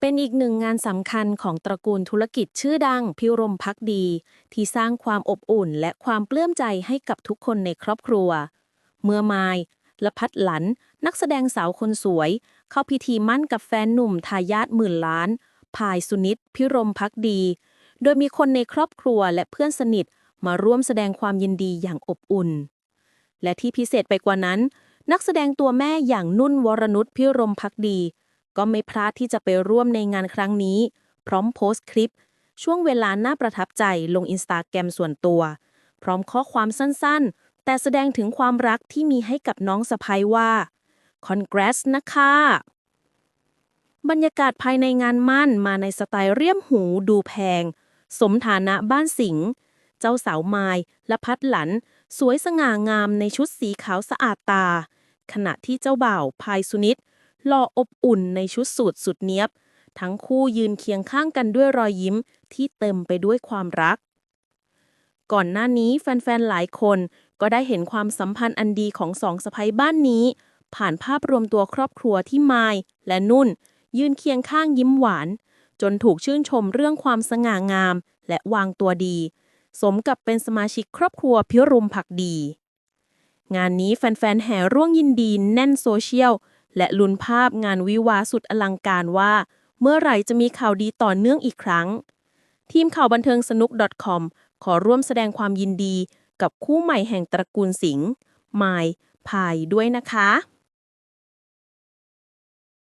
เป็นอีกหนึ่งงานสำคัญของตระกูลธุรกิจชื่อดังพิรมพักดี ที่สร้างความอบอุ่นและความปลื้มใจให้กับทุกคนในครอบครัว เมื่อไมายและพัดหลัน นักแสดงสาวคนสวย เข้าพิธีมั่นกับแฟนหนุ่มทายาทหมื่นล้านพายสุนิตพิรมพักดี โดยมีคนในครอบครัวและเพื่อนสนิทมาร่วมแสดงความยินดีอย่างอบอุ่น และที่พิเศษไปกว่านั้น นักแสดงตัวแม่อย่างนุ่นวรนุชพิรมพักดี ก็ไม่พลาดที่จะไปร่วมในงานครั้งนี้ พร้อมโพสต์คลิป ช่วงเวลาน่าประทับใจลงอินสตาแกรมส่วนตัว พร้อมข้อความสั้นๆ แต่แสดงถึงความรักที่มีให้กับน้องสะพ้ยว่า congrats นะคะบรรยากาศภายในงานมั่นมาในสไตล์เรียมหูดูแพง สมฐานะบ้านสิงห์เจ้าสาวไมายและพัดหลัน สวยสง่างามในชุดสีขาวสะอาดตา ขณะที่เจ้าบ่าวพายสุนิต หล่ออบอุ่นในชุดสูทสุดเนี้ยบ ทั้งคู่ยืนเคียงข้างกันด้วยรอยยิ้มที่เต็มไปด้วยความรัก ก่อนหน้านี้แฟนๆ หลายคนก็ได้เห็นความสัมพันธ์อันดีของสองสะใภ้บ้านนี้ ผ่านภาพรวมตัวครอบครัวที่ไมายและนุ่น ยืนเคียงข้างยิ้มหวาน จนถูกชื่นชมเรื่องความสง่างาม และวางตัวดี สมกับเป็นสมาชิกครอบครัวพิรุมผักดี งานนี้แฟนๆ แห่ร่วงยินดีแน่นโซเชียล และลุ้นภาพงานวิวาสุดอลังการว่า เมื่อไหร่จะมีข่าวดีต่อเนื่องอีกครั้ง ทีมข่าวบันเทิงสนุก .com ขอร่วมแสดงความยินดีกับคู่ใหม่แห่งตระกูลสิงห์ไมายพายด้วยนะคะ